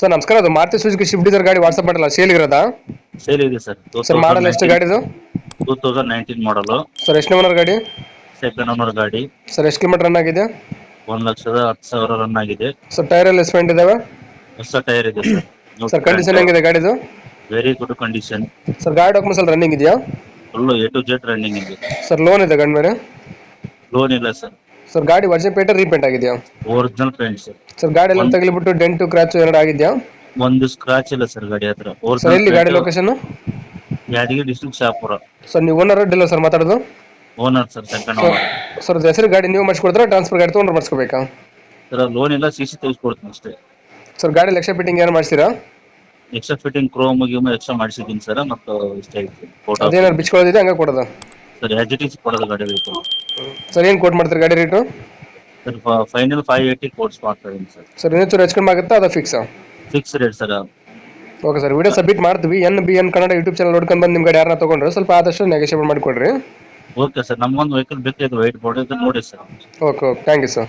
Sir ನಮಸ್ಕಾರ ಅದು Maruti Suzuki Swift Dzire ಗಾಡಿ ವಾಟ್ಸಪ್ ಮಾಡಲ್ಲ ಸೇಲ್ ಇರೋದಾ? ಸೇಲ್ ಇದೆ ಸರ್. ಸರ್ ಮಾಡಲ್ ಎಷ್ಟು ಗಾಡಿದು ಟೂ ತೌಸಂಡ್ ನೈನ್ಟೀನ್ ಮಾಡಲು ಸರ್ ಎಷ್ಟು ನಂಬರ್ ಗಾಡಿ? ಸೆಕೆಂಡ್ ಓನರ್ ಗಾಡಿ. ಸರ್ ಎಷ್ಟು ಕಿಲೋಮೀಟರ್ ರನ್ ಆಗಿದೆ? ಒಂದ್ ಲಕ್ಷದ ಹತ್ತು ಸಾವಿರ ರನ್ ಆಗಿದೆ. ಸರ್ ಟೈರ್ ಎಲ್ಲ ಎಸ್ಪೆಂಡ್ ಇದಾವೆ? ಹೊಸ ಟೈರ್ ಇದೆ ಸರ್. ಕಂಡೀಷನ್ ಹೆಂಗಿದೆ ಗಾಡಿದು? ವೆರಿ ಗುಡ್ ಕಂಡೀಷನ್ ಸರ್ ಗಾಡಿ ಡಾಕ್ಯುಮೆಂಟ್ಸ್ ಎಲ್ಲ ರನ್ನಿಂಗ್ ಇದೆಯಾ? Full A to Z running ಇದೆ. ಸರ್ ಲೋನ್ ಇದೆ ಗಂಡ ಮೇಲೆ? ಲೋನ್ ಇಲ್ಲ ಸರ್. ಸರ್ ಗಾಡಿ ವರ್ಜನ್ ಪೇಟೆ ರೀಪೇಂಟ್ ಆಗಿದೆಯಾ? ಒರಿಜಿನಲ್ ಪೇಂಟ್ ಸರ್ ಸರ್ ಗಾಡಿ ಎಲ್ಲ ತಗಲಿಬಿಟ್ಟು ಡೆಂಟು ಕ್ರಾಚು ಎರಡು ಆಗಿದ್ಯಾ? ಒಂದು ಸ್ಕ್ರಾಚ್ ಇಲ್ಲ ಸರ್ ಗಾಡಿ ಹತ್ರ. ಸರ್ ಎಲ್ಲಿ ಗಾಡಿ location Yadagiri district Shahapur. Sir ನೀವು ಓನರ್ ಡೀಲರ್ ಸರ್ ಮಾತಾಡೋದು? Owner sir second owner sir ಅದು ಹೆಸರು ಗಾಡಿ ನೀವು ಮಾಡಿಸ್ಕೊಡ್ತಾರೆ ಟ್ರಾನ್ಸ್ಫರ್ ಗಾಡಿ ತೊಗೊಂಡ್ರೆ ಮಾಡಿಸ್ಕೋಬೇಕಾ? ಸರ್ ಲೋನ್ ಇಲ್ಲ ಸಿ ಸಿ ತೆಗೆಸ್ಕೊಡ್ತೀನಿ ಅಷ್ಟೇ. ಸರ್ ಗಾಡಿ ಲಕ್ಷ ಫಿಟ್ಟಿಂಗ್ ಏನು ಮಾಡಿಸ್ತೀರಾ? ಎಕ್ಸ್ಟ್ರಾ ಫಿಟ್ಟಿಂಗ್ ಕ್ರೋಮ್ ಗಿಮ್ ಎಕ್ಸ್ಟ್ರಾ ಮಾಡಿಸಿದ್ದೀನಿ ಸರ್ ಮತ್ತು ಇಷ್ಟ ಐತಿ ಫೋಟೋ ಅದೇನಾದ್ರು ಬಿಚ್ಕೊಳ್ಳೋದಿದೆ ಹಂಗೆ ಕೊಡೋದು? ಸರ್ ಟಿ ಸಿ ಕೊಡೋದು ಗಾಡಿ ಬೇಕು. ಸರ್ ಏನು ಕೋಟ್ ಮಾಡ್ತಾರೆ? ಗಾಡಿ rate sir final five eighty course ಮಾಡ್ತಾ ಸರ್. ಸರ್ ಇನ್ನೂ ಹೆಚ್ಚು ಕಡಿಮೆ ಆಗುತ್ತಾ ಅದು fix fix rate sir okay sir video submit ಮಾಡ್ತೀವಿ. N B N Kannada YouTube channel ನೋಡ್ಕೊಂಡು ಬಂದು ನಿಮ್ಮ ಗಾಡಿ ಯಾರನ್ನ ತೊಗೊಂಡ್ರೆ ಸ್ವಲ್ಪ ಆದಷ್ಟು ನೆಗೋಷಿಯೇಟ್ ಮಾಡಿಕೊಡ್ರಿ. ಓಕೆ ಸರ್ ನಮ್ಗೊಂದು ವೆಹಿಕಲ್ ಬೇಕಿದೆ ವೈಟ್ ಬೋರ್ಡ್ ಇದೆ ನೋಡಿ sir. Okay okay. Thank you sir